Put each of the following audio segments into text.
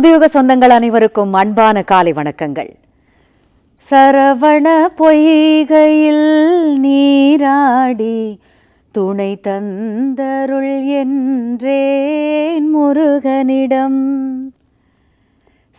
புதுயுக சொந்தங்கள் அனைவருக்கும் அன்பான காலை வணக்கங்கள். சரவண பொய்கையில் நீராடி துணை தந்தருள் என்றேன் முருகனிடம்.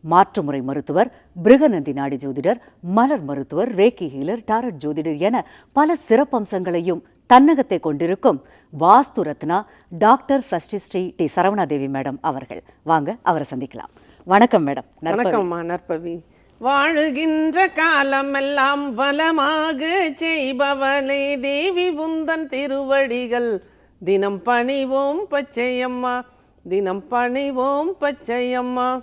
மாற்றுமுறை மருத்துவர் பிருகநந்தி நாடி ஜோதிடர் மலர் மருத்துவர் ரேக்கி ஹீலர் டாரட் ஜோதிடர் என பல சிறப்பம்சங்களையும் தன்னகத்தை கொண்டிருக்கும் Vastu Ratna doctor Sashti Sri D. Saravanadevi madam அவர்கள். வாங்க அவரை சந்திக்கலாம். வணக்கம் மேடம். நற்பவி. வணக்கம்மா நற்பவி. வாழுகின்ற காலமெல்லாம் வளமாக செய்பவனே தேவி உந்தன் திருவடிகள். தினம் பணிவோம் பச்சையம்மா. தினம் பணிவோம் பச்சையம்மா.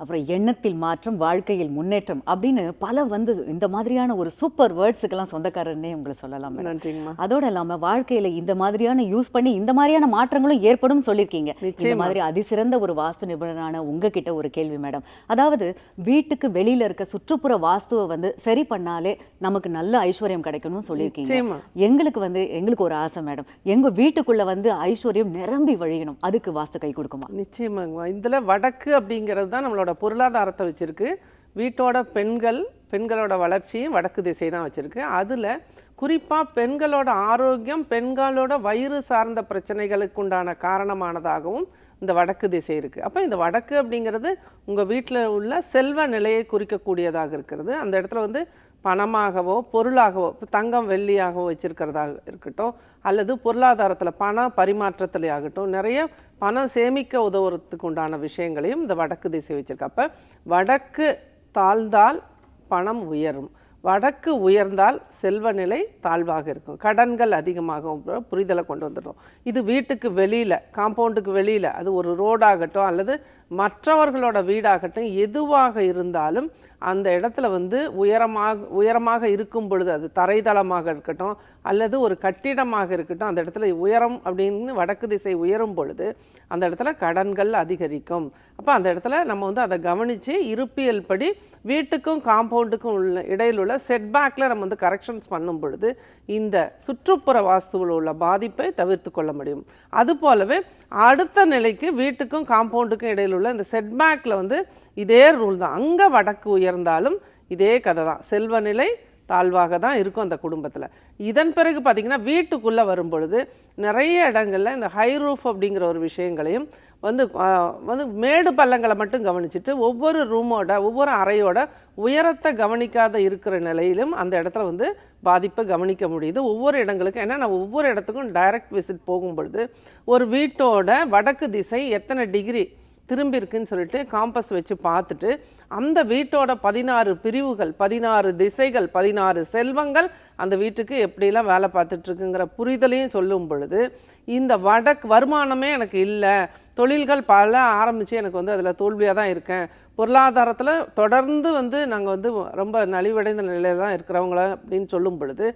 அப்புறம் எண்ணத்தில் மாற்றம் வாழ்க்கையில் முன்னேற்றம் அப்படின்னு பல வந்து இந்த மாதிரியான ஒரு சூப்பர் வேர்ட்ஸுக்கெல்லாம் சொந்தக்காரர்னே உங்களை சொல்லலாம். நன்றிங்கம்மா. அதோட இல்லாம வாழ்க்கையில இந்த மாதிரியான யூஸ் பண்ணி இந்த மாதிரியான மாற்றங்களும் ஏற்படும் சொல்லியிருக்கீங்க. இந்த மாதிரி அதிசிறந்த ஒரு வாஸ்து நிபுணரான உங்ககிட்ட ஒரு கேள்வி மேடம். அதாவது வீட்டுக்கு வெளியில இருக்க சுற்றுப்புற வாஸ்துவை வந்து சரி பண்ணாலே நமக்கு நல்ல ஐஸ்வர்யம் கிடைக்கணும்னு சொல்லியிருக்கீங்க. எங்களுக்கு வந்து எங்களுக்கு ஒரு ஆசை மேடம். எங்க வீட்டுக்குள்ள வந்து ஐஸ்வர்யம் நிரம்பி வழியணும். அதுக்கு வாஸ்து கை கொடுக்குமா? நிச்சயமாங்கம்மா. இதில் வடக்கு அப்படிங்கிறது தான் நம்மளோட பொருளாதாரத்தை வச்சுருக்கு. வீட்டோட பெண்கள் பெண்களோட வளர்ச்சியும் வடக்கு திசை தான் வச்சுருக்கு. அதில் குறிப்பாக பெண்களோட ஆரோக்கியம் பெண்களோட வயிறு சார்ந்த பிரச்சனைகளுக்கு உண்டான காரணமானதாகவும் இந்த வடக்கு திசை இருக்குது அப்போ இந்த வடக்கு அப்படிங்கிறது உங்கள் வீட்டில் உள்ள செல்வ நிலையை குறிக்கக்கூடியதாக இருக்கிறது. அந்த இடத்துல வந்து பணமாகவோ பொருளாகவோ இப்போ தங்கம் வெள்ளியாகவோ வச்சுருக்கிறதாக இருக்கட்டும். அல்லது பொருளாதாரத்தில் பண பரிமாற்றத்தில் ஆகட்டும் நிறைய பணம் சேமிக்க உதவுறதுக்கு உண்டான விஷயங்களையும் இந்த வடக்கு திசை வச்சிருக்கு. அப்போ வடக்கு தாழ்ந்தால் பணம் உயரும். வடக்கு உயர்ந்தால் செல்வ நிலை தாழ்வாக இருக்கும். கடன்கள் அதிகமாகும் புரிதலை கொண்டு வந்துடும் இது வீட்டுக்கு வெளியில் காம்பவுண்டுக்கு வெளியில் அது ஒரு ரோடாகட்டும் அல்லது மற்றவர்களோட வீடாகட்டும் எதுவாக இருந்தாலும் அந்த இடத்துல வந்து உயரமாக உயரமாக இருக்கும் பொழுது அது தரைதளமாக இருக்கட்டும் அல்லது ஒரு கட்டிடமாக இருக்கட்டும் அந்த இடத்துல உயரம் அப்படின்னு வடக்கு திசை உயரும் பொழுது அந்த இடத்துல கடன்கள் அதிகரிக்கும். அப்போ அந்த இடத்துல நம்ம வந்து அதை கவனித்து இருப்பியல் படி வீட்டுக்கும் காம்பவுண்டுக்கும் உள்ள இடையில் உள்ள செட்பேக்கில் நம்ம வந்து கரெக்ஷன்ஸ் பண்ணும் பொழுது இந்த சுற்றுப்புற வாஸ்துவில் உள்ள பாதிப்பை தவிர்த்து கொள்ள முடியும். அது போலவே அடுத்த நிலைக்கு வீட்டுக்கும் காம்பவுண்டுக்கும் இடையில் உள்ள இந்த செட்பேக்கில் வந்து இதே ரூல் தான். அங்கே வடக்கு உயர்ந்தாலும் இதே கதை தான். செல்வ நிலை தாழ்வாக தான் இருக்கும் அந்த குடும்பத்தில். இதன் பிறகு பார்த்திங்கன்னா வீட்டுக்குள்ளே வரும்பொழுது நிறைய இடங்களில் இந்த ஹை ரூஃப் அப்படிங்கிற ஒரு விஷயங்களையும் வந்து வந்து மேடு பள்ளங்களை மட்டும் கவனிச்சுட்டு ஒவ்வொரு ரூமோட ஒவ்வொரு அறையோட உயரத்தை கவனிக்காத இருக்கிற நிலையிலும் அந்த இடத்துல வந்து பாதிப்பை கவனிக்க முடியுது. ஒவ்வொரு இடங்களுக்கும் ஏன்னா நான் ஒவ்வொரு இடத்துக்கும் டைரக்ட் விசிட் போகும்பொழுது ஒரு வீட்டோட வடக்கு திசை எத்தனை டிகிரி திரும்பி இருக்குன்னு சொல்லிட்டு காம்பஸ் வச்சு பார்த்துட்டு அந்த வீட்டோட பதினாறு பிரிவுகள் பதினாறு திசைகள் பதினாறு செல்வங்கள் அந்த வீட்டுக்கு எப்படிலாம் வேலை பார்த்துட்ருக்குங்கிற புரிதலையும் சொல்லும் பொழுது இந்த வடக்கு வருமானமே எனக்கு இல்லை. தொழில்கள் பல ஆரம்பித்து எனக்கு வந்து அதில் தோல்வியாக தான் இருக்கேன். பொருளாதாரத்தில் தொடர்ந்து வந்து நாங்கள் வந்து ரொம்ப நலிவடைந்த நிலையில் தான் இருக்கிறவங்கள அப்படின்னு சொல்லும் பொழுது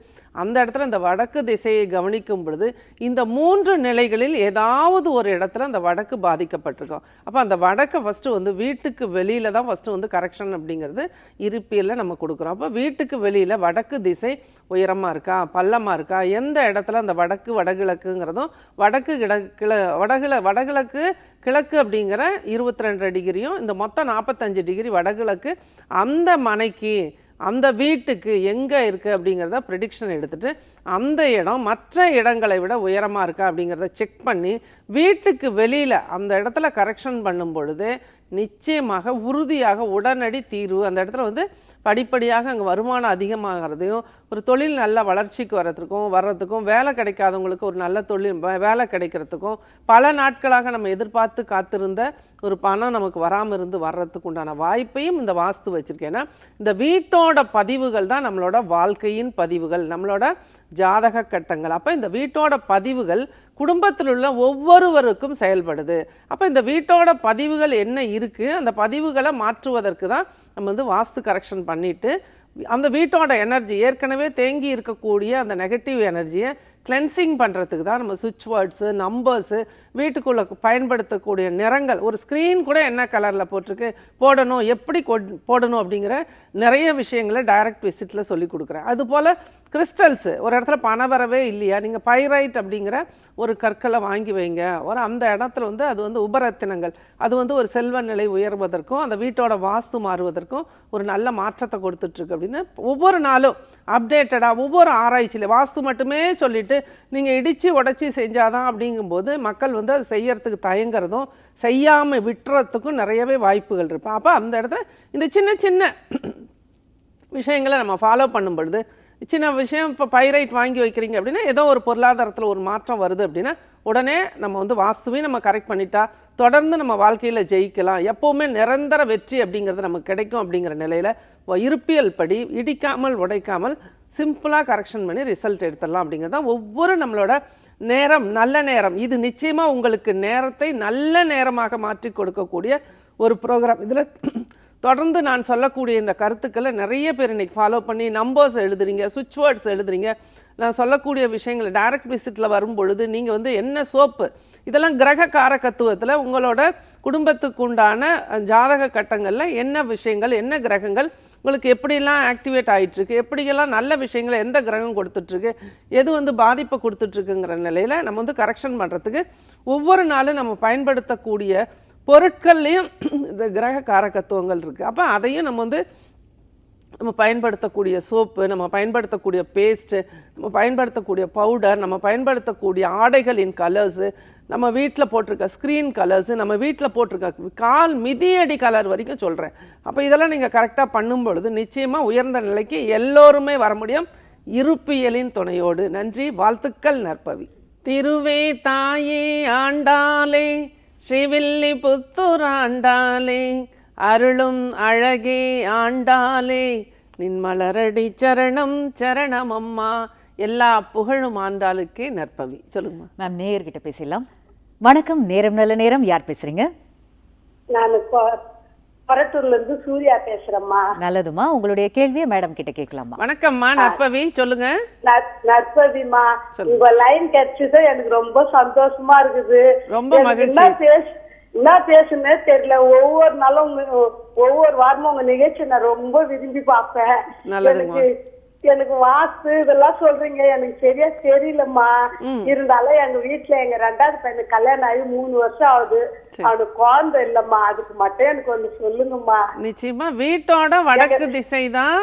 அந்த இடத்துல இந்த வடக்கு திசையை கவனிக்கும் பொழுது இந்த மூன்று நிலைகளில் ஏதாவது ஒரு இடத்துல அந்த வடக்கு பாதிக்கப்பட்டிருக்கோம். அப்போ அந்த வடக்கை ஃபஸ்ட்டு வந்து வீட்டுக்கு வெளியில் தான் ஃபஸ்ட்டு வந்து கரெக்ஷன் அப்படிங்கிறது இருப்பியலில் நம்ம கொடுக்குறோம். அப்போ வீட்டுக்கு வெளியில் வடக்கு திசை உயரமாக இருக்கா பள்ளமாக இருக்கா எந்த இடத்துல அந்த வடக்கு வடகிழக்குங்கிறதும் வடக்கு கிழக்கு கிழ வடகிழ வடகிழக்கு கிழக்கு அப்படிங்கிற இருபத்தி ரெண்டு டிகிரியும் இந்த மொத்தம் நாற்பத்தஞ்சு டிகிரி வடகிழக்கு அந்த மனைக்கு அந்த வீட்டுக்கு எங்கே இருக்குது அப்படிங்கிறத ப்ரிடிக்ஷன் எடுத்துகிட்டு அந்த இடம் மற்ற இடங்களை விட உயரமாக இருக்கா அப்படிங்கிறத செக் பண்ணி வீட்டுக்கு வெளியில் அந்த இடத்துல கரெக்ஷன் பண்ணும் பொழுது நிச்சயமாக உறுதியாக உடனடி தீர்வு. அந்த இடத்துல வந்து படிப்படியாக அங்கே வருமானம் அதிகமாகிறதையும் ஒரு தொழில் நல்ல வளர்ச்சிக்கு வர்றதுக்கும் வர்றதுக்கும் வேலை கிடைக்காதவங்களுக்கு ஒரு நல்ல தொழில் வேலை கிடைக்கிறதுக்கும் பல நாட்களாக நம்ம எதிர்பார்த்து காத்திருந்த ஒரு பணம் நமக்கு வராமல் இருந்து வர்றதுக்கு உண்டான வாய்ப்பையும் இந்த வாஸ்து வச்சுருக்கேன்னா ஏன்னா இந்த வீட்டோட பதிவுகள் தான் நம்மளோட வாழ்க்கையின் பதிவுகள் நம்மளோட ஜாதக கட்டங்கள். அப்போ இந்த வீட்டோட பதிவுகள் குடும்பத்தில் உள்ள ஒவ்வொருவருக்கும் செயல்படுது. அப்போ இந்த வீட்டோட பதிவுகள் என்ன இருக்குது அந்த பதிவுகளை மாற்றுவதற்கு தான் நம்ம வந்து வாஸ்து கரெக்ஷன் பண்ணிவிட்டு அந்த வீட்டோட எனர்ஜி ஏற்கனவே தேங்கி இருக்கக்கூடிய அந்த நெகட்டிவ் எனர்ஜியை கிளென்சிங் பண்ணுறதுக்கு தான் நம்ம சுவிட்ச் வேர்ட்ஸு நம்பர்ஸு வீட்டுக்குள்ளே பயன்படுத்தக்கூடிய நிறங்கள். ஒரு ஸ்க்ரீன் கூட என்ன கலரில் போட்டிருக்கு? போடணும். எப்படி கொட்- போடணும் அப்படிங்கிற நிறைய விஷயங்களை டைரக்ட் விசிட்டில் சொல்லி கொடுக்குறேன். அதுபோல் கிறிஸ்டல்ஸு ஒரு இடத்துல பணம் வரவே இல்லையா? நீங்கள் பைரைட் அப்படிங்கிற ஒரு கற்களை வாங்கி வைங்க. ஒரு அந்த இடத்துல வந்து அது வந்து உபரத்தினங்கள். அது வந்து ஒரு செல்வ நிலை உயர்வதற்கும் அந்த வீட்டோட வாஸ்து மாறுவதற்கும் ஒரு நல்ல மாற்றத்தை கொடுத்துட்ருக்கு அப்படின்னு ஒவ்வொரு நாளும் அப்டேட்டடாக ஒவ்வொரு ஆராய்ச்சியில் வாஸ்து மட்டுமே சொல்லிவிட்டு நீங்கள் இடித்து உடச்சி செஞ்சாதான் அப்படிங்கும்போது மக்கள் வந்து வந்து அது செய்யறதுக்கு தயங்குறதும் செய்யாமல் விட்டுறதுக்கும் நிறையவே வாய்ப்புகள் இருக்கும் அப்போ அந்த இடத்துல இந்த சின்ன சின்ன விஷயங்களை நம்ம ஃபாலோ பண்ணும் பொழுது சின்ன விஷயம் இப்போ பைரைட் வாங்கி வைக்கிறீங்க அப்படின்னா ஏதோ ஒரு பொருளாதாரத்தில் ஒரு மாற்றம் வருது அப்படின்னா உடனே நம்ம வந்து வாஸ்துவையும் நம்ம கரெக்ட் பண்ணிட்டா தொடர்ந்து நம்ம வாழ்க்கையில் ஜெயிக்கலாம். எப்போவுமே நிரந்தர வெற்றி அப்படிங்கிறது நமக்கு கிடைக்கும் அப்படிங்கிற நிலையில் இருப்பியல் படி இடிக்காமல் உடைக்காமல் சிம்பிளாக கரெக்ஷன் பண்ணி ரிசல்ட் எடுத்துடலாம் அப்படிங்கிறது தான் ஒவ்வொரு நம்மளோட நேரம் நல்ல நேரம். இது நிச்சயமாக உங்களுக்கு நேரத்தை நல்ல நேரமாக மாற்றி கொடுக்கக்கூடிய ஒரு ப்ரோக்ராம் இதில் தொடர்ந்து நான் சொல்லக்கூடிய இந்த கருத்துக்களை நிறைய பேர் இன்னைக்கு ஃபாலோ பண்ணி நம்பர்ஸ் எழுதுறீங்க சுவிட்ச் வேர்ட்ஸ் எழுதுறீங்க. நான் சொல்லக்கூடிய விஷயங்கள் டைரக்ட் விசிட்டில் வரும் பொழுது நீங்கள் வந்து என்ன சோப்பு? இதெல்லாம் கிரக காரகத்துவத்தில் உங்களோட குடும்பத்துக்கு உண்டான ஜாதக கட்டங்களில் என்ன விஷயங்கள் என்ன கிரகங்கள் உங்களுக்கு எப்படிலாம் ஆக்டிவேட் ஆகிட்டுருக்கு எப்படியெல்லாம் நல்ல விஷயங்களை எந்த கிரகம் கொடுத்துட்ருக்கு எது வந்து பாதிப்பை கொடுத்துட்ருக்குங்கிற நிலையில் நம்ம வந்து கரெக்ஷன் பண்ணுறதுக்கு ஒவ்வொரு நாளும் நம்ம பயன்படுத்தக்கூடிய பொருட்கள்லையும் இந்த கிரக காரகத்துவங்கள் இருக்குது அப்போ அதையும் நம்ம வந்து நம்ம பயன்படுத்தக்கூடிய சோப்பு நம்ம பயன்படுத்தக்கூடிய பேஸ்ட்டு நம்ம பயன்படுத்தக்கூடிய பவுடர் நம்ம பயன்படுத்தக்கூடிய ஆடைகளின் கலர்ஸு நம்ம வீட்டில் போட்டிருக்க ஸ்க்ரீன் கலர்ஸு நம்ம வீட்டில் போட்டிருக்க கால் மிதியடி கலர் வரைக்கும் சொல்கிறேன் அப்போ இதெல்லாம் நீங்கள் கரெக்டாக பண்ணும் பொழுது நிச்சயமாக உயர்ந்த நிலைக்கு எல்லோருமே வர முடியும். இருப்பியலின் துணையோடு நன்றி வாழ்த்துக்கள் நற்பவி. திருவே தாயே ஆண்டாலே ஸ்ரீவில்லி புத்தூர் ஆண்டாலே அருளும் அழகே ஆண்டாலே நின் மலரடி சரணம் சரணம் அம்மா எல்லா புகழும் ஆண்டாளுக்கே நற்பவி. சொல்லுங்கம்மா. மேம் நேயர்கிட்ட பேசலாம் வணக்கம் நேரம் நல்ல நேரம். யார் பேசுறீங்க? நான் கொரட்டூர்ல இருந்து சூர்யா பேசுறேம்மா. நல்லதுமா உங்களுடைய கேள்வியை மேடம் கிட்ட கேட்கலாமா வணக்கம்மா நற்பவி. சொல்லுங்க. ந- நற்பதிமா உங்க லைன் கிடைச்சது எனக்கு ரொம்ப சந்தோஷமா இருக்குது. ரொம்ப மகிழ்ச்சி. என்ன பேச என்ன பேசுனே தெரியல ஒவ்வொரு நாளும் ஒவ்வொரு வாரமும் உங்க நிகழ்ச்சி நான் ரொம்ப விரும்பி பார்ப்பேன். எனக்கு வாஸ்து இதெல்லாம் சொல்றீங்க. எனக்கு சரியா தெரியலம்மா. இருந்தாலும் எங்க வீட்டுல எங்க ரெண்டாவது பையனுக்கு கல்யாணம் ஆகி மூணு வருஷம் ஆகுது. அவனுக்கு குழந்தை இல்லம்மா. அதுக்கு மட்டும் எனக்கு ஒண்ணு சொல்லுங்கம்மா. நிச்சயமா வீட்டோட வடக்கு திசை தான்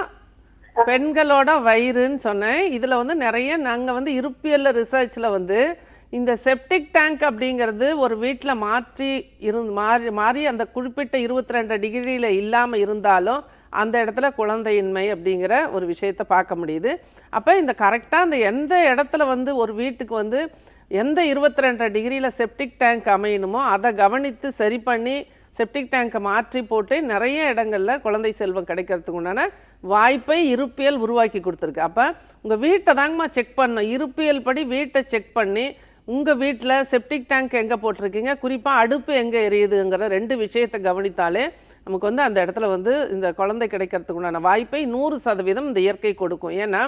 பெண்களோட வயிறுன்னு சொன்னேன். இதுல வந்து நிறைய நாங்க வந்து இருப்பியல் ரிசர்ச்ல வந்து இந்த செப்டிக் டேங்க் அப்படிங்கிறது ஒரு வீட்டில் மாற்றி இருந்து மாறி மாறி அந்த குறிப்பிட்ட இருபத்தி ரெண்டு டிகிரியில் இல்லாமல் இருந்தாலும் அந்த இடத்துல குழந்தையின்மை அப்படிங்கிற ஒரு விஷயத்தை பார்க்க முடியுது. அப்போ இந்த கரெக்டாக அந்த எந்த இடத்துல வந்து ஒரு வீட்டுக்கு வந்து எந்த இருபத்தி ரெண்டு டிகிரியில் செப்டிக் டேங்க் அமையணுமோ அதை கவனித்து சரி பண்ணி செப்டிக் டேங்கை மாற்றி போட்டு நிறைய இடங்களில் குழந்தை செல்வம் கிடைக்கிறதுக்கு உண்டான வாய்ப்பை இருப்பியல் உருவாக்கி கொடுத்துருக்கு. அப்போ உங்கள் வீட்டை தாங்கம்மா செக் பண்ணணும். இருப்பியல் படி வீட்டை செக் பண்ணி உங்கள் வீட்டில் செப்டிக் டேங்க் எங்கே போட்டிருக்கீங்க? குறிப்பாக அடுப்பு எங்கே எரியுதுங்கிற ரெண்டு விஷயத்தை கவனித்தாலே நமக்கு வந்து அந்த இடத்துல வந்து இந்த குழந்தை கிடைக்கிறதுக்கு உண்டான வாய்ப்பை நூறு சதவீதம் இந்த இயற்கை கொடுக்கும். ஏன்னா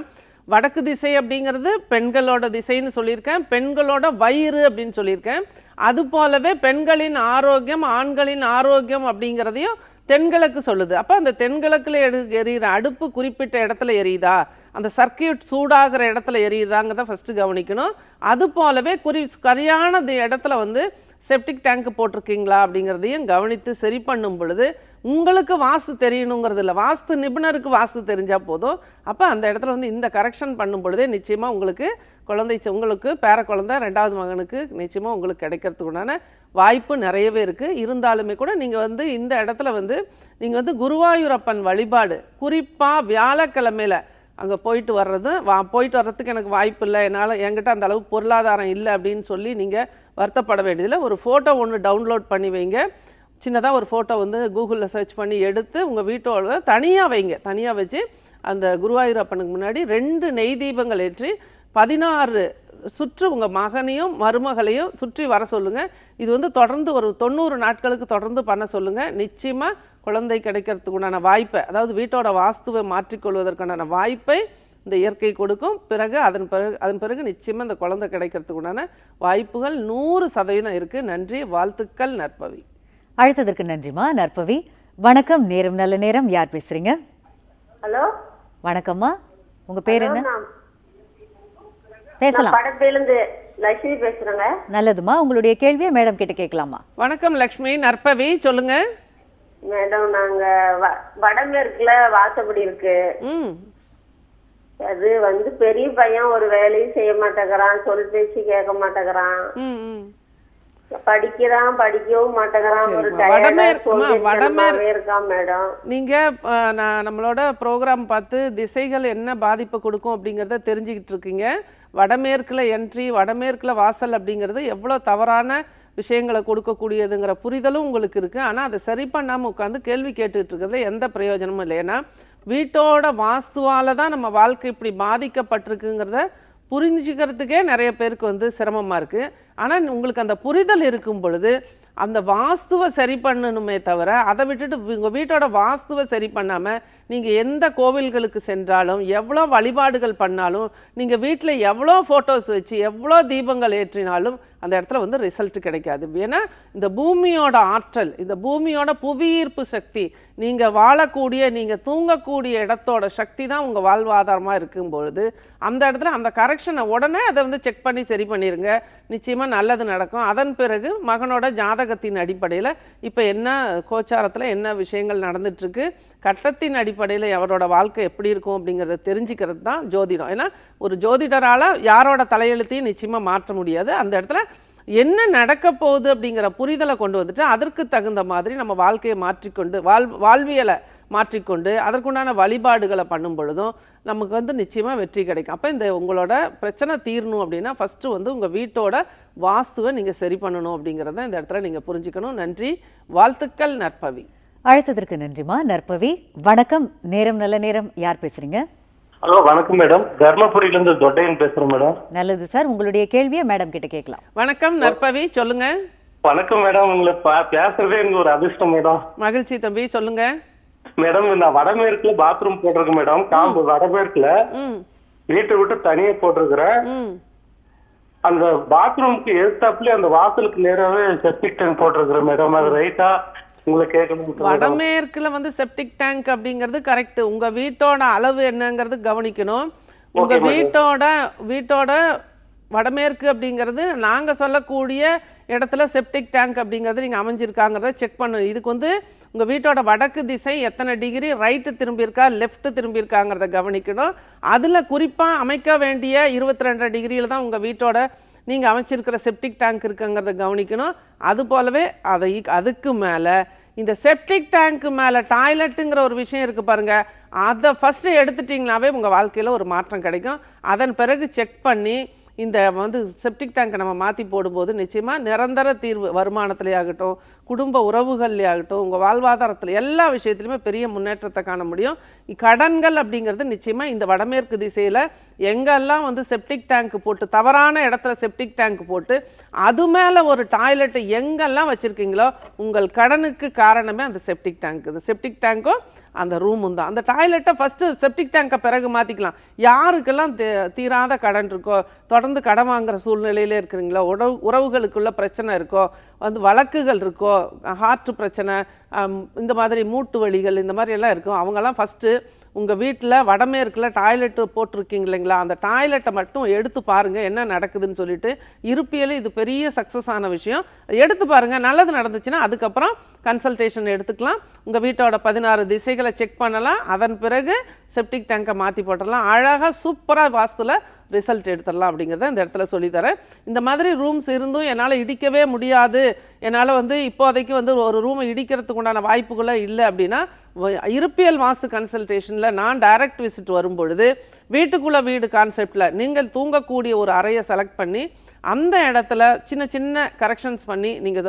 வடக்கு திசை அப்படிங்கிறது பெண்களோட திசைன்னு சொல்லியிருக்கேன். பெண்களோட வயிறு அப்படின்னு சொல்லியிருக்கேன். அது போலவே பெண்களின் ஆரோக்கியம் ஆண்களின் ஆரோக்கியம் அப்படிங்கிறதையும் தென்கிழக்கு சொல்லுது. அப்போ அந்த தென்கிழக்கில் எடு எரியிற அடுப்பு குறிப்பிட்ட இடத்துல எரியுதா? அந்த சர்க்கியூட் சூடாகிற இடத்துல எரியுதாங்கிறத ஃபஸ்ட்டு கவனிக்கணும். அது போலவே குறி சரியான இடத்துல வந்து செப்டிக் டேங்க் போட்டிருக்கீங்களா அப்படிங்கிறதையும் கவனித்து சரி பண்ணும் பொழுது உங்களுக்கு வாஸ்து தெரியணுங்கிறது இல்லை. வாஸ்து நிபுணருக்கு வாஸ்து தெரிஞ்சால் போதும். அப்போ அந்த இடத்துல வந்து இந்த கரெக்ஷன் பண்ணும் பொழுதே நிச்சயமாக உங்களுக்கு குழந்தை உங்களுக்கு பேர குழந்தை ரெண்டாவது மகனுக்கு நிச்சயமாக உங்களுக்கு கிடைக்கிறதுக்கு உண்டான வாய்ப்பு நிறையவே இருக்குது இருந்தாலுமே கூட நீங்கள் வந்து இந்த இடத்துல வந்து நீங்கள் வந்து குருவாயூரப்பன் வழிபாடு குறிப்பாக வியாழக்கிழமையில் அங்கே போயிட்டு வர்றது வா போயிட்டு வர்றதுக்கு எனக்கு வாய்ப்பு இல்லை. என்னால் என்கிட்ட அந்த அளவுக்கு பொருளாதாரம் இல்லை அப்படின்னு சொல்லி நீங்கள் வருத்தப்பட வேண்டியதில்லை. ஒரு ஃபோட்டோ ஒன்று டவுன்லோட் பண்ணி வைங்க. சின்னதாக ஒரு ஃபோட்டோ வந்து கூகுளில் சர்ச் பண்ணி எடுத்து உங்கள் வீட்டோட தனியாக வைங்க. தனியாக வச்சு அந்த குருவாயூர் அப்பனுக்கு முன்னாடி ரெண்டு நெய் தீபங்கள் ஏற்றி பதினாறு சுற்று உங்கள் மகனையும் மருமகளையும் சுற்றி வர சொல்லுங்கள் இது வந்து தொடர்ந்து ஒரு தொண்ணூறு நாட்களுக்கு தொடர்ந்து பண்ண சொல்லுங்கள் நிச்சயமாக குழந்தை கிடைக்கிறதுக்கு உண்டான வாய்ப்பை அதாவது வீட்டோட வாஸ்துவை மாற்றிக்கொள்வதற்கான வாய்ப்பை இந்த இயற்கை கொடுக்கும். பிறகு அதன் பிறகு அதன் பிறகு நிச்சயமாக இந்த குழந்தை கிடைக்கிறதுக்கு உண்டான வாய்ப்புகள் நூறு சதவீதம் இருக்குது நன்றி வாழ்த்துக்கள் நற்பவி. அழைத்ததற்கு நன்றிமா நற்பவி. வணக்கம் நேரம் நல்ல நேரம். யார் பேசுறீங்க? ஹலோ? வணக்கம்மா. உங்க பேர் என்ன? பேசலாம். படத்திலிருந்து லட்சுமி பேசுறேங்க. நல்லதுமா. உங்களுடைய கேள்வியை மேடம் கிட்ட கேட்கலாமா? வணக்கம் லக்ஷ்மி. நற்பவி சொல்லுங்க. மேடம் நாங்க வடமேற்குல வாசப்படி இருக்கு. அது வந்து பெரிய பையன் ஒரு வேலையும் செய்ய மாட்டேங்கிறான் சொல் பேச்சு கேட்க மாட்டேங்கிறான். படிக்கிறான் படிக்கவும் மாட்டேங்கிறான் ஒரு. வடமேற்கு- இருக்கான் மேடம். நீங்கள் நான் நம்மளோட ப்ரோக்ராம் பார்த்து திசைகள் என்ன பாதிப்பை கொடுக்கும் அப்படிங்கிறத தெரிஞ்சுக்கிட்டு இருக்கீங்க. வடமேற்கில் என்ட்ரி வடமேற்கில் வாசல் அப்படிங்கிறது எவ்வளோ தவறான விஷயங்களை கொடுக்கக்கூடியதுங்கிற புரிதலும் உங்களுக்கு இருக்குது ஆனால் அதை சரி பண்ணாமல் உட்காந்து கேள்வி கேட்டுட்டு எந்த பிரயோஜனமும் இல்லை. ஏன்னா வீட்டோட வாஸ்துவால தான் நம்ம வாழ்க்கை இப்படி பாதிக்கப்பட்டிருக்குங்கிறத புரிஞ்சுக்கிறதுக்கே நிறைய பேருக்கு வந்து சிரமமாக இருக்குது ஆனால் உங்களுக்கு அந்த புரிதல் இருக்கும் பொழுது அந்த வாஸ்துவை சரி பண்ணணுமே தவிர அதை விட்டுட்டு உங்கள் வீட்டோட வாஸ்துவை சரி பண்ணாமல் நீங்கள் எந்த கோவில்களுக்கு சென்றாலும் எவ்வளோ வழிபாடுகள் பண்ணாலும் நீங்கள் வீட்டில் எவ்வளோ ஃபோட்டோஸ் வச்சு எவ்வளோ தீபங்கள் ஏற்றினாலும் அந்த இடத்துல வந்து ரிசல்ட் கிடைக்காது. ஏன்னா இந்த பூமியோட ஆற்றல் இந்த பூமியோட புவியீர்ப்பு சக்தி நீங்கள் வாழக்கூடிய நீங்கள் தூங்கக்கூடிய இடத்தோட சக்தி தான் உங்கள் வாழ்வாதாரமாக இருக்கும்பொழுது அந்த இடத்துல அந்த கரெக்ஷனை உடனே அதை வந்து செக் பண்ணி சரி பண்ணிடுங்க நிச்சயமாக நல்லது நடக்கும். அதன் பிறகு மகனோட ஜாதகத்தின் அடிப்படையில் இப்போ என்ன கோச்சாரத்தில் என்ன விஷயங்கள் நடந்துட்டுருக்கு கட்டத்தின் அடிப்படையில் அவரோட வாழ்க்கை எப்படி இருக்கும் அப்படிங்கிறத தெரிஞ்சுக்கிறது தான் ஜோதிடம். ஏன்னா ஒரு ஜோதிடரால் யாரோட தலையெழுத்தையும் நிச்சயமாக மாற்ற முடியாது. அந்த இடத்துல என்ன நடக்க போகுது அப்படிங்கிற புரிதலை கொண்டு வந்துட்டு அதற்கு தகுந்த மாதிரி நம்ம வாழ்க்கையை மாற்றிக்கொண்டு வாழ் வாழ்வியலை மாற்றிக்கொண்டு அதற்குண்டான வழிபாடுகளை பண்ணும் பொழுதும் நமக்கு வந்து நிச்சயமாக வெற்றி கிடைக்கும். அப்போ இந்த உங்களோட பிரச்சனை தீரணும் அப்படின்னா ஃபஸ்ட்டு வந்து உங்கள் வீட்டோட வாஸ்துவை நீங்கள் சரி பண்ணணும் அப்படிங்கிறத இந்த இடத்துல நீங்கள் புரிஞ்சுக்கணும். நன்றி. வாழ்த்துக்கள் நற்பவி. அழைத்ததற்கு நன்றிமா. நற்பவி வணக்கம். நேரம் நல்ல நேரம். யார் பேசுறீங்க? ஹலோ வணக்கம் மேடம். தர்மபுரியில இருந்து தொட்டையன் பேசுறேன் மேடம். நல்லது சார். உங்களுடைய கேள்வியை மேடம் கிட்ட கேட்கலாம். வணக்கம் நற்பவி. சொல்லுங்க. வணக்கம் மேடம். உங்களை பா- பேசுறதே எனக்கு ஒரு அதிர்ஷ்டம் மேடம். மகிழ்ச்சி தம்பி. சொல்லுங்க. மேடம் நான் வடமேற்குல பாத்ரூம் போட்டிருக்கேன் மேடம். காம்பு வடமேற்குல. ம். வீட்டை விட்டு தனியா போட்டிருக்கிறேன். ம். அந்த பாத்ரூம்க்கு எதிர்த்தாப்புல அந்த வாசலுக்கு நேராவே செப்டிக் டேங்க் போட்டிருக்கிறேன் மேடம். அது ரைட்டா வடமேற்குல வந்து செப்டிக் டேங்க் அப்படிங்கிறது கரெக்ட் உங்க வீட்டோட அளவு என்னங்கிறது கவனிக்கணும். உங்க. வீட்டோட வீட்டோட வடமேற்கு அப்படிங்கிறது நாங்க சொல்லக்கூடிய இடத்துல செப்டிக் டேங்க் அப்படிங்கிறது நீங்க அமைஞ்சிருக்காங்கிறத செக் பண்ணணும். இதுக்கு வந்து உங்க வீட்டோட வடக்கு திசை எத்தனை டிகிரி ரைட்டு திரும்பியிருக்கா லெஃப்ட் திரும்பியிருக்காங்கிறத கவனிக்கணும். அதுல குறிப்பா அமைக்க வேண்டிய இருபத்தி ரெண்டரை டிகிரியில தான் உங்க வீட்டோட நீங்கள் அமைச்சிருக்கிற செப்டிக் டேங்க் இருக்குங்கிறத கவனிக்கணும். அது போலவே அதை அதுக்கு மேலே இந்த செப்டிக் டேங்க்கு மேலே டாய்லெட்டுங்கிற ஒரு விஷயம் இருக்குது பாருங்கள் அதை ஃபஸ்ட்டு எடுத்துட்டிங்கனாவே உங்கள் வாழ்க்கையில் ஒரு மாற்றம் கிடைக்கும். அதன் பிறகு செக் பண்ணி இந்த வந்து செப்டிக் டேங்கை நம்ம மாற்றி போடும்போது நிச்சயமாக நிரந்தர தீர்வு வருமானத்திலே ஆகட்டும் குடும்ப உறவுகள்லே ஆகட்டும் உங்கள் வாழ்வாதாரத்தில் எல்லா விஷயத்துலையுமே பெரிய முன்னேற்றத்தை காண முடியும். கடன்கள் அப்படிங்கிறது நிச்சயமாக இந்த வடமேற்கு திசையில் எங்கெல்லாம் வந்து செப்டிக் டேங்க் போட்டு தவறான இடத்துல செப்டிக் டேங்க் போட்டு அது மேலே ஒரு டாய்லெட்டை எங்கெல்லாம் வச்சுருக்கீங்களோ உங்கள் கடனுக்கு காரணமே அந்த செப்டிக் டேங்க் இந்த செப்டிக் டேங்க்கும் அந்த ரூமும் தான். அந்த டாய்லெட்டை ஃபஸ்ட்டு செப்டிக் டேங்கை பிறகு மாற்றிக்கலாம் யாருக்கெல்லாம் தீராத கடன் இருக்கோ தொடர்ந்து கடன் வாங்குற சூழ்நிலையிலே இருக்கிறீங்களோ உறவு உறவுகளுக்குள்ள பிரச்சனை இருக்கோ வந்து வழக்குகள் இருக்கோ ஹார்ட் பிரச்சனை இந்த மாதிரி மூட்டு வலிகள் இந்த மாதிரி எல்லாம் இருக்கும். அவங்கெல்லாம் ஃபஸ்ட்டு உங்கள் வீட்டில் வடமேற்கில் டாய்லெட்டு போட்டிருக்கீங்க இல்லைங்களா? அந்த டாய்லெட்டை மட்டும் எடுத்து பாருங்கள் என்ன நடக்குதுன்னு சொல்லிட்டு இருப்பியலும் இது பெரிய சக்ஸஸ் ஆன விஷயம். எடுத்து பாருங்கள் நல்லது நடந்துச்சுன்னா அதுக்கப்புறம் கன்சல்டேஷன் எடுத்துக்கலாம். உங்கள் வீட்டோட பதினாறு திசைகளை செக் பண்ணலாம். அதன் பிறகு செப்டிக் டேங்கை மாற்றி போட்டுடலாம். அழகாக சூப்பராக வாஸ்துல ரிசல்ட் எடுத்துடலாம் அப்படிங்கிறத இந்த இடத்துல சொல்லித்தரேன். இந்த மாதிரி ரூம்ஸ் இருந்தும் என்னால் இடிக்கவே முடியாது. என்னால் வந்து இப்போதைக்கு வந்து ஒரு ரூமை இடிக்கிறதுக்கு உண்டான வாய்ப்புகளே இல்லை அப்படின்னா இருப்பியல் வாஸ்து கன்சல்டேஷனில் நான் டைரக்ட் விசிட் வரும்பொழுது வீட்டுக்குள்ளே வீடு கான்செப்டில் நீங்கள் தூங்கக்கூடிய ஒரு அறையை செலக்ட் பண்ணி அந்த இடத்துல சின்ன சின்ன கரெக்ஷன்ஸ் பண்ணி நீங்கள்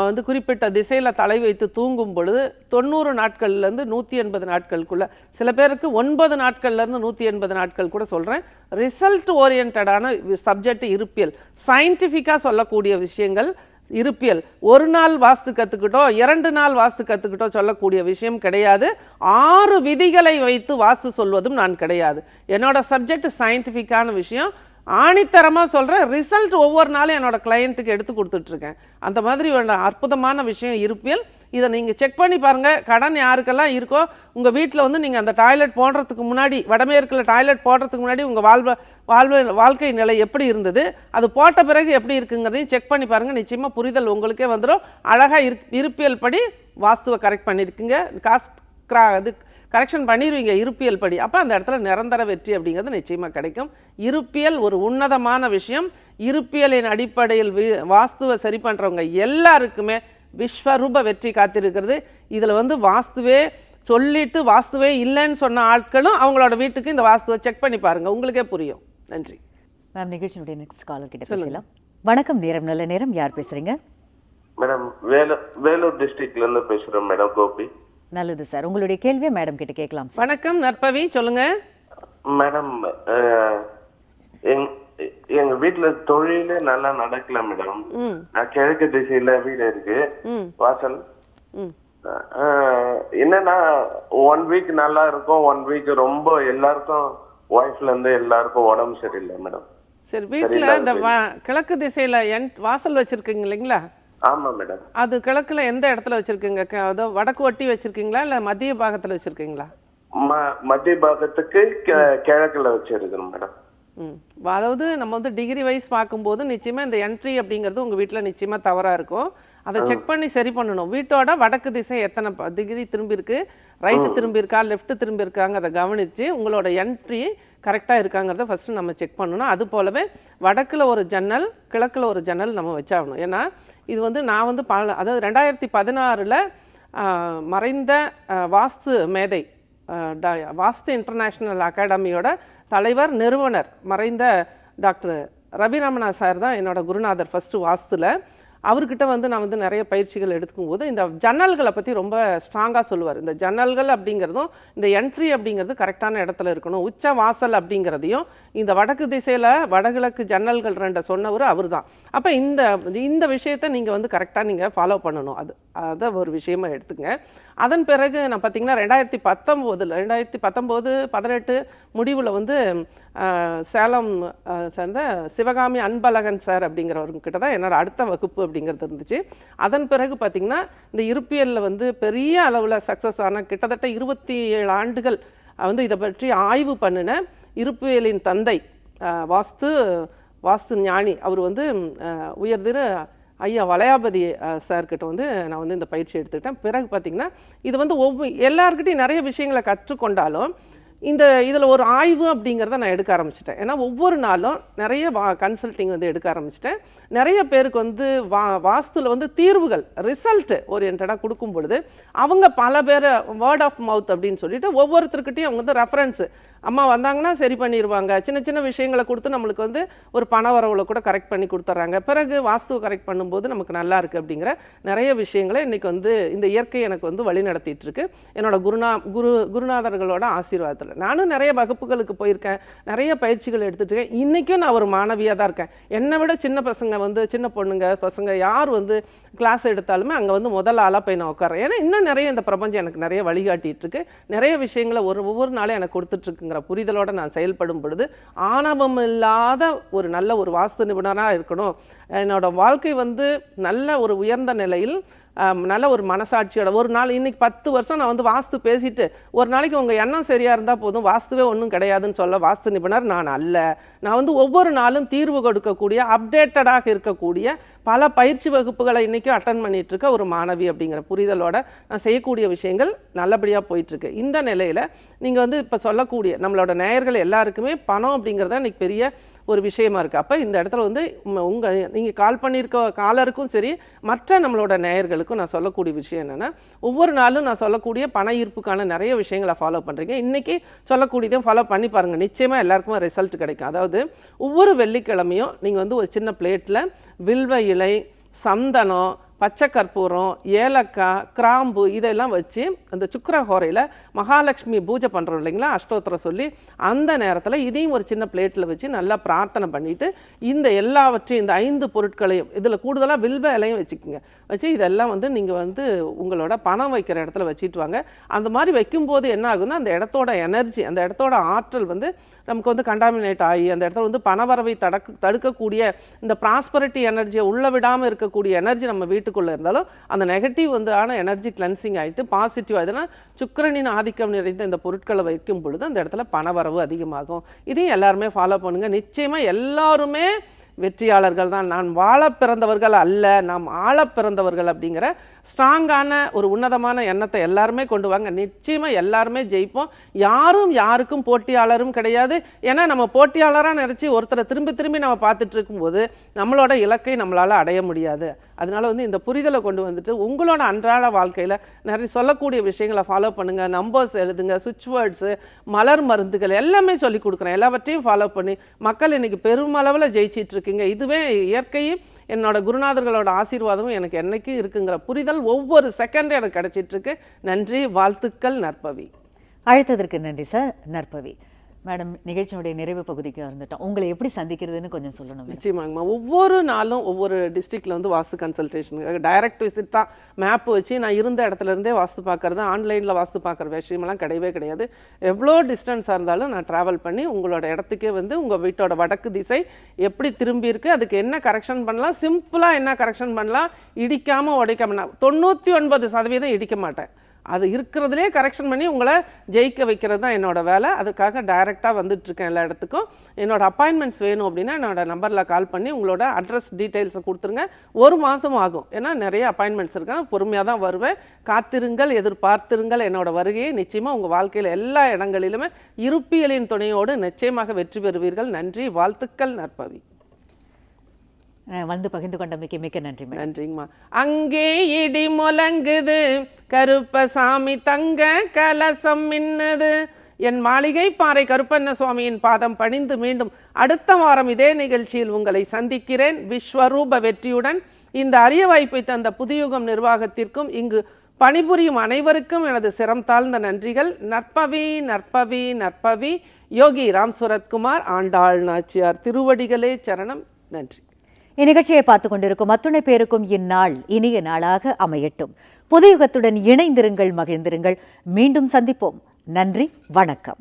வந்து குறிப்பிட்ட திசையில் தலை வைத்து தூங்கும் பொழுது தொண்ணூறு நாட்கள்லேருந்து நூற்றி எண்பது நாட்களுக்குள்ளே சில பேருக்கு ஒன்பது நாட்கள்லேருந்து நூற்றி எண்பது நாட்கள் கூட சொல்கிறேன் ரிசல்ட் ஓரியன்டான சப்ஜெக்ட் இருப்பியல் சயின்டிஃபிக்காக சொல்லக்கூடிய விஷயங்கள் இருப்பியல். ஒரு நாள் வாஸ்து கற்றுக்கிட்டோ இரண்டு நாள் வாஸ்து கற்றுக்கிட்டோ சொல்லக்கூடிய விஷயம் கிடையாது. ஆறு விதிகளை வைத்து வாஸ்து சொல்வதும் நான் கிடையாது. என்னோட சப்ஜெக்ட் சயின்டிஃபிக்கான விஷயம். ஆணித்தரமாக சொல்கிறேன் ரிசல்ட் ஒவ்வொரு நாளும் என்னோட கிளையண்ட்டுக்கு எடுத்து கொடுத்துட்ருக்கேன் அந்த மாதிரி அற்புதமான விஷயம் இருப்பியல். இதை நீங்கள் செக் பண்ணி பாருங்கள் கடன் யாருக்கெல்லாம் இருக்கோ உங்கள் வீட்டில் வந்து நீங்கள் அந்த டாய்லெட் போடுறதுக்கு முன்னாடி வடமேற்கில் டாய்லெட் போடுறதுக்கு முன்னாடி உங்கள் வாழ்வ வாழ்வு வாழ்க்கை நிலை எப்படி இருந்தது அது போட்ட பிறகு எப்படி இருக்குங்கிறதையும் செக் பண்ணி பாருங்கள் நிச்சயமாக புரிதல் உங்களுக்கே வந்துடும் அழகாக இரு இருப்பியல் படி வாஸ்துவை கரெக்ட் பண்ணியிருக்குங்க காசு கிரா இது கரெக்ஷன் பண்ணிடுவீங்க இருப்பியல் படி. அப்போ அந்த இடத்துல நிரந்தர வெற்றி அப்படிங்கிறது நிச்சயமாக கிடைக்கும். இருப்பியல் ஒரு உன்னதமான விஷயம். இருப்பியலின் அடிப்படையில் வி- வாஸ்துவை சரி பண்ணுறவங்க எல்லாருக்குமே விஸ்வரூப வெற்றி காத்திருக்கிறது. இதில் வந்து வாஸ்துவே சொல்லிட்டு வாஸ்துவே இல்லைன்னு சொன்ன ஆட்களும் அவங்களோட வீட்டுக்கு இந்த வாஸ்துவை செக் பண்ணி பாருங்க. உங்களுக்கே புரியும். நன்றி. மேம் நிகழ்ச்சியினுடைய நெக்ஸ்ட் காலர் கிட்ட பேசலாம். வணக்கம் நேரம் நல்ல நேரம். யார் பேசுறீங்க? மேடம் வேலூர் வேலூர் டிஸ்ட்ரிக்ட்ல இருந்து பேசுறேன் மேடம் கோபி. நல்லது சார். உங்களுடைய கேள்வியை மேடம் கிட்ட கேட்கலாம் வணக்கம் நற்பவி சொல்லுங்க. மேடம் எங்க வீட்டுல தொழிலே நல்லா நடக்கல மேடம். நான் கிழக்கு திசையில வீடு இருக்கு. வாசல். என்னன்னா ஒன் வீக் நல்லா இருக்கும் ஒன் வீக் ரொம்ப எல்லாருக்கும் ஒய்ஃப்ல இருந்து எல்லாருக்கும் உடம்பு சரியில்லை மேடம். சரி வீட்டில் இந்த கிழக்கு திசையில் என் வாசல் வச்சுருக்கீங்க இல்லைங்களா? ஆமா மேடம். அது கிழக்குல எந்த இடத்துல வச்சிருக்கீங்க? அதோ வடக்கு ஒட்டி வச்சிருக்கீங்களா? இல்ல மத்திய பாகத்துல வச்சிருக்கீங்களா? மத்திய பாகத்துக்கு கிழக்குல வச்சிருக்கேன் மேடம். அதாவது நம்ம வந்து டிகிரி வைஸ் பார்க்கும்போது நிச்சயமா இந்த என்ட்ரி அப்படிங்கிறது உங்க வீட்ல நிச்சயமா தவறா இருக்கும். அதை செக் பண்ணி சரி பண்ணணும். வீட்டோட வடக்கு திசை எத்தனை டிகிரி திரும்பி இருக்கு ரைட்டு திரும்பி இருக்கா லெஃப்ட் திரும்பி இருக்காங்க அதை கவனிச்சு உங்களோட என்ட்ரி கரெக்டாக இருக்காங்கிறத ஃபஸ்ட்டு நம்ம செக் பண்ணணும். அது போலவே வடக்கில் ஒரு ஜன்னல் கிழக்கில் ஒரு ஜன்னல் நம்ம வச்சாகணும். ஏன்னா இது வந்து நான் வந்து பல அதாவது ரெண்டாயிரத்தி பதினாறில் மறைந்த வாஸ்து மேதை வாஸ்து இன்டர்நேஷ்னல் அகாடமியோட தலைவர் நிறுவனர் மறைந்த டாக்டர் ரவிரமணா சார் தான் என்னோட குருநாதர் ஃபஸ்ட்டு வாஸ்துல. அவர்கிட்ட வந்து நான் வந்து நிறைய பயிற்சிகள் எடுத்துக்கும் போது இந்த ஜன்னல்களை பற்றி ரொம்ப ஸ்ட்ராங்காக சொல்லுவார். இந்த ஜன்னல்கள் அப்படிங்கிறதும் இந்த என்ட்ரி அப்படிங்கிறது கரெக்டான இடத்துல இருக்கணும். உச்ச வாசல் அப்படிங்கிறதையும் இந்த வடக்கு திசையில் வடகிழக்கு ஜன்னல்கள் ரெண்டை சொன்னவர் அவர் தான் அப்போ இந்த இந்த விஷயத்தை நீங்கள் வந்து கரெக்டாக நீங்கள் ஃபாலோ பண்ணணும். அது அதை ஒரு விஷயமா எடுத்துங்க. அதன் பிறகு நான் பார்த்தீங்கன்னா ரெண்டாயிரத்தி பத்தொம்போதில் ரெண்டாயிரத்தி பத்தொம்போது பதினெட்டு முடிவில் வந்து சேலம் சேர்ந்த சிவகாமி அன்பழகன் சார் அப்படிங்கிறவர்கிட்ட தான் என்னோடய அடுத்த வகுப்பு அப்படிங்கிறது இருந்துச்சு. அதன் பிறகு பார்த்திங்கன்னா இந்த இருப்பியலில் வந்து பெரிய அளவில் சக்ஸஸ் ஆன கிட்டத்தட்ட இருபத்தி ஏழு ஆண்டுகள் வந்து இதை பற்றி ஆய்வு பண்ணின இருப்பியலின் தந்தை வாஸ்து வாஸ்து ஞானி. அவர் வந்து உயர்திரு ஐயா வளையாபதி சார்கிட்ட வந்து நான் வந்து இந்த பயிற்சி எடுத்துக்கிட்டேன். பிறகு பார்த்தீங்கன்னா இது வந்து ஒவ்வொரு எல்லாருக்கிட்டையும் நிறைய விஷயங்களை கற்றுக்கொண்டாலும் இந்த இதில் ஒரு ஆய்வு அப்படிங்கிறத நான் எடுக்க ஆரம்பிச்சிட்டேன். ஏன்னா ஒவ்வொரு நாளும் நிறைய வா கன்சல்ட்டிங் வந்து எடுக்க ஆரம்பிச்சிட்டேன். நிறைய பேருக்கு வந்து வா வாஸ்துவில் வந்து தீர்வுகள் ரிசல்ட்டு ஓரியன்டாக கொடுக்கும் பொழுது அவங்க பல பேர் வேர்ட் ஆஃப் மவுத் அப்படின்னு சொல்லிட்டு ஒவ்வொருத்தருக்கிட்டையும் அவங்க வந்து ரெஃபரன்ஸு அம்மா வந்தாங்கன்னா சரி பண்ணிடுவாங்க சின்ன சின்ன விஷயங்களை கொடுத்து நம்மளுக்கு வந்து ஒரு பண வரவுல கூட கரெக்ட் பண்ணி கொடுத்துட்றாங்க பிறகு வாஸ்துவை கரெக்ட் பண்ணும்போது நமக்கு நல்லா இருக்குது அப்படிங்கிற நிறைய விஷயங்களை இன்றைக்கி வந்து இந்த இயற்கை எனக்கு வந்து வழி நடத்திட்டு இருக்கு. என்னோட குருநா குரு குருநாதர்களோட ஆசீர்வாதத்தில். நானும் நிறைய வகுப்புகளுக்கு போயிருக்கேன். நிறைய பயிற்சிகள் எடுத்துகிட்டு இருக்கேன். இன்றைக்கும் நான் ஒரு மாணவியாக தான் இருக்கேன். என்னை விட சின்ன பசங்க வந்து சின்ன பொண்ணுங்க பசங்க யார் வந்து கிளாஸ் எடுத்தாலுமே அங்கே வந்து முதல் ஆளாக போய் நான் உட்காரேன் ஏன்னா இன்னும் நிறைய இந்த பிரபஞ்சம் எனக்கு நிறைய வழிகாட்டிகிட்ருக்கு நிறைய விஷயங்களை ஒரு ஒவ்வொரு நாளும் எனக்கு கொடுத்துட்ருக்குங்கிற புரிதலோடு நான் செயல்படும் பொழுது ஆணவம் இல்லாத ஒரு நல்ல ஒரு வாஸ்து நிபுணராக இருக்கணும். என்னோட வாழ்க்கை வந்து நல்ல ஒரு உயர்ந்த நிலையில் நல்ல ஒரு மனசாட்சியோட. ஒரு நாள் இன்றைக்கி பத்து வருஷம் நான் வந்து வாஸ்து பேசிட்டு ஒரு நாளைக்கு உங்கள் எண்ணம் சரியாக இருந்தால் போதும் வாஸ்துவே ஒன்றும் கிடையாதுன்னு சொல்ல வாஸ்து நிபுணர் நான் அல்ல. நான் வந்து ஒவ்வொரு நாளும் தீர்வு கொடுக்கக்கூடிய அப்டேட்டடாக இருக்கக்கூடிய பல பயிற்சி வகுப்புகளை இன்றைக்கும் அட்டன் பண்ணிகிட்ருக்க ஒரு மாணவி அப்படிங்கிற புரிதலோட நான் செய்யக்கூடிய விஷயங்கள் நல்லபடியாக போயிட்டுருக்கு. இந்த நிலையில் நீங்கள் வந்து இப்போ சொல்லக்கூடிய நம்மளோட நேயர்கள் எல்லாருக்குமே பணம் அப்படிங்கிறத இன்றைக்கி பெரிய ஒரு விஷயமா இருக்குது அப்போ இந்த இடத்துல வந்து உங்கள் நீங்கள் கால் பண்ணியிருக்க காலருக்கும் சரி மற்ற நம்மளோட நேயர்களுக்கும் நான் சொல்லக்கூடிய விஷயம் என்னென்னா ஒவ்வொரு நாளும் நான் சொல்லக்கூடிய பண ஈர்ப்புக்கான நிறைய விஷயங்களை ஃபாலோ பண்ணுறீங்க இன்றைக்கி சொல்லக்கூடியதையும் ஃபாலோ பண்ணி பாருங்கள் நிச்சயமாக எல்லாருக்குமே ரிசல்ட் கிடைக்கும். அதாவது ஒவ்வொரு வெள்ளிக்கிழமையும் நீங்கள் வந்து ஒரு சின்ன பிளேட்டில் வில்வ இலை சந்தனம் பச்சை கற்பூரம் ஏலக்காய் கிராம்பு இதெல்லாம் வச்சு அந்த சுக்கரஹோரையில் மகாலட்சுமி பூஜை பண்ணுறோம் இல்லைங்களா? அஷ்டோத்திரம் சொல்லி அந்த நேரத்தில் இதையும் ஒரு சின்ன பிளேட்டில் வச்சு நல்லா பிரார்த்தனை பண்ணிவிட்டு இந்த எல்லாவற்றையும் இந்த ஐந்து பொருட்களையும் இதில் கூடுதலாக வில்வ இலையும் வச்சுக்கோங்க. வச்சு இதெல்லாம் வந்து நீங்கள் வந்து உங்களோட பணம் வைக்கிற இடத்துல வச்சுட்டு வாங்க. அந்த மாதிரி வைக்கும்போது என்ன ஆகுதுன்னா அந்த இடத்தோட எனர்ஜி அந்த இடத்தோட ஆற்றல் வந்து நமக்கு வந்து கண்டாமினேட் ஆகி அந்த இடத்துல வந்து பணவரவை தடக்கு தடுக்கக்கூடிய இந்த ப்ராஸ்பரிட்டி எனர்ஜியை உள்ள விடாமல் இருக்கக்கூடிய எனர்ஜி நம்ம வீட்டுக்கு வீட்டுக்குள்ளே இருந்தாலும் அந்த நெகட்டிவ் வந்து ஆன எனர்ஜி கிளென்சிங் ஆகிட்டு பாசிட்டிவ் ஆகுதுன்னா சுக்கரனின் ஆதிக்கம் நிறைந்த இந்த பொருட்களை வைக்கும் பொழுது அந்த இடத்துல பணவரவு அதிகமாகும். இதையும் எல்லாருமே ஃபாலோ பண்ணுங்கள் நிச்சயமாக எல்லாருமே வெற்றியாளர்கள் தான். நான் வாழ பிறந்தவர்கள் அல்ல. நாம் ஆள பிறந்தவர்கள் அப்படிங்கிற ஸ்ட்ராங்கான ஒரு உன்னதமான எண்ணத்தை எல்லாருமே கொண்டு வாங்க. நிச்சயமாக எல்லாருமே ஜெயிப்போம். யாரும் யாருக்கும் போட்டியாளரும் கிடையாது. ஏன்னா நம்ம போட்டியாளராக நினச்சி ஒருத்தரை திரும்பி திரும்பி நம்ம பார்த்துட்டு இருக்கும்போது நம்மளோட இலக்கை நம்மளால் அடைய முடியாது. அதனால வந்து இந்த புரிதலை கொண்டு வந்துட்டு உங்களோட அன்றாட வாழ்க்கையில் நிறைய சொல்லக்கூடிய விஷயங்களை ஃபாலோ பண்ணுங்கள் நம்பர்ஸ் எழுதுங்க சுவிட்ச் வேர்ட்ஸு மலர் மருந்துகள் எல்லாமே சொல்லி கொடுக்குறேன். எல்லாவற்றையும் ஃபாலோ பண்ணி மக்கள் இன்றைக்கி பெருமளவில் ஜெயிச்சிட்ருக்கீங்க இதுவே இயற்கையும் என்னோட குருநாதர்களோட ஆசீர்வாதமும் எனக்கு என்னைக்கும் இருக்குங்கிற புரிதல் ஒவ்வொரு செகண்டும் எனக்கு கிடைச்சிட்டு நன்றி வாழ்த்துக்கள் நற்பவி. அழைத்ததற்கு நன்றி சார் நற்பவி. மேடம் நிகழ்ச்சியினுடைய நிறைவு பகுதிக்கு வந்துட்டோம். உங்களை எப்படி சந்திக்கிறதுன்னு கொஞ்சம் சொல்லணும் நிச்சயமாங்கம்மா ஒவ்வொரு நாளும் ஒவ்வொரு டிஸ்ட்ரிக்டில் வந்து வாஸ்து கன்சல்டேஷனுக்கு டைரக்ட் விசிட் தான். மேப் வச்சு நான் இருந்த இடத்துல இருந்தே வாஸ்து பார்க்கறது ஆன்லைனில் வாஸ்து பார்க்குற விஷயமெல்லாம் கிடையவே கிடையாது. எவ்வளோ டிஸ்டன்ஸாக இருந்தாலும் நான் ட்ராவல் பண்ணி உங்களோட இடத்துக்கே வந்து உங்கள் வீட்டோட வடக்கு திசை எப்படி திரும்பியிருக்கு அதுக்கு என்ன கரெக்ஷன் பண்ணலாம் சிம்பிளாக என்ன கரெக்ஷன் பண்ணலாம் இடிக்காமல் உடைக்காமல் நான் தொண்ணூற்றி ஒன்பது சதவீதம் இடிக்க மாட்டேன். அது இருக்கிறதுலே கரெக்ஷன் பண்ணி உங்களை ஜெயிக்க வைக்கிறது தான் என்னோட வேலை. அதுக்காக டைரெக்டாக வந்துட்டுருக்கேன் எல்லா இடத்துக்கும். என்னோடய அப்பாயின்மெண்ட்ஸ் வேணும் அப்படின்னா என்னோடய நம்பரில் கால் பண்ணி உங்களோட அட்ரஸ் டீட்டெயில்ஸை கொடுத்துருங்க. ஒரு மாதம் ஆகும். ஏன்னா நிறைய அப்பாயின்மெண்ட்ஸ் இருக்காங்க பொறுமையாக தான் வருவேன். காத்திருங்கள் எதிர்பார்த்திருங்கள் என்னோடய வருகையை. நிச்சயமாக உங்கள் வாழ்க்கையில் எல்லா இடங்களிலுமே இருப்பியலின் துணையோடு நிச்சயமாக வெற்றி பெறுவீர்கள். நன்றி வாழ்த்துக்கள் நற்பவி. வந்து பகிர்ந்து கொண்ட மிக்க நன்றி நன்றிங்கம்மா அங்கே இடி முழங்குது கருப்பசாமி தங்க கலசம் மின்னுது. என் மாளிகை பாறை கருப்பண்ண சுவாமியின் பாதம் பணிந்து மீண்டும் அடுத்த வாரம் இதே நிகழ்ச்சியில் உங்களை சந்திக்கிறேன். விஸ்வரூப வெற்றியுடன் இந்த அரிய வாய்ப்பை தந்த புதியுகம் நிர்வாகத்திற்கும் இங்கு பணிபுரியும் அனைவருக்கும் எனது சிரம் தாழ்ந்த நன்றிகள். நற்பவி நற்பவி நற்பவி. யோகி ராம் சுரத்குமார் ஆண்டாள் நாச்சியார் திருவடிகளே சரணம். நன்றி. இந்நிகழ்ச்சியை பார்த்து கொண்டிருக்கும் அத்துணை பேருக்கும் இந்நாள் இனிய நாளாக அமையட்டும். புதியுகத்துடன் இணைந்திருங்கள் மகிழ்ந்திருங்கள். மீண்டும் சந்திப்போம். நன்றி வணக்கம்.